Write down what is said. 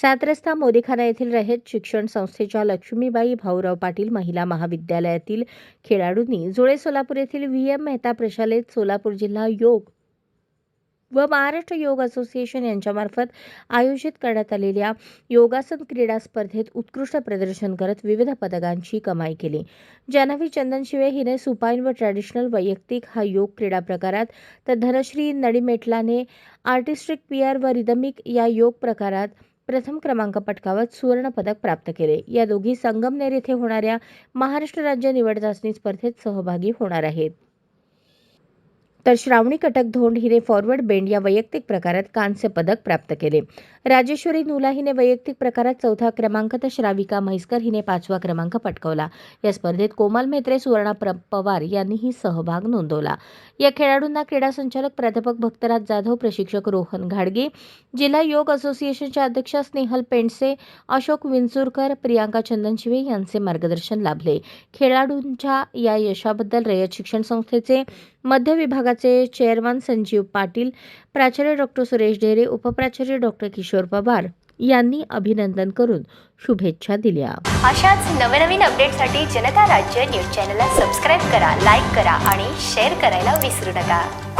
सात रस्ता मोदीखाना येथील रयत शिक्षण संस्थेच्या लक्ष्मीबाई भाऊराव पाटील महिला महाविद्यालयातील खेळाडूंनी जुळे सोलापूर येथील व्ही एम मेहता प्रशालेत सोलापूर जिल्हा योग व महाराष्ट्र योग असोसिएशन यांच्यामार्फत आयोजित करण्यात आलेल्या योगासन क्रीडा स्पर्धेत उत्कृष्ट प्रदर्शन करत विविध पदकांची कमाई केली. जान्हवी चंदनशिवे हिने सुपाईन व ट्रॅडिशनल वैयक्तिक हा योग क्रीडा प्रकारात तर धनश्री नडीमेटलाने आर्टिस्टिक पियर व रिदमिक या योग प्रकारात प्रथम क्रमांक पटकावत सुवर्णपदक प्राप्त केले. या दोघी संगमनेर येथे होणाऱ्या महाराष्ट्र राज्य निवड चाचणी स्पर्धेत सहभागी होणार आहेत. तर श्रावणी कटक धोंड हिने फॉरवर्ड बेंड या वैयक्तिक प्रकारात कांस्य पदक प्राप्त केले. राजेश्वरी नुला हिने वैयक्तिक प्रकारात चौथा क्रमांक तर श्राविका म्हैसकर हिने पाचवा क्रमांक पटकवला. या स्पर्धेत कोमल मेत्रे सुवर्णा प्र पवार यांनीही सहभाग नोंदवला. या खेळाडूंना क्रीडा संचालक प्राध्यापक भक्तराज जाधव प्रशिक्षक रोहन घाडगे जिल्हा योग असोसिएशनच्या अध्यक्षा स्नेहल पेंडसे अशोक विंचुरकर प्रियांका चंदनशिवे यांचे मार्गदर्शन लाभले. खेळाडूंच्या या यशाबद्दल रयत शिक्षण संस्थेचे मध्य विभागाचे चेअरमन संजीव पाटील प्राचार्य डॉक्टर सुरेश ढेरे उपप्राचार्य डॉक्टर किशोर पवार यांनी अभिनंदन करून शुभेच्छा दिल्या. अशाच नवनवीन अपडेटसाठी जनता राज्य न्यूज चॅनलला सबस्क्राईब करा लाईक करा आणि शेअर करायला विसरू नका.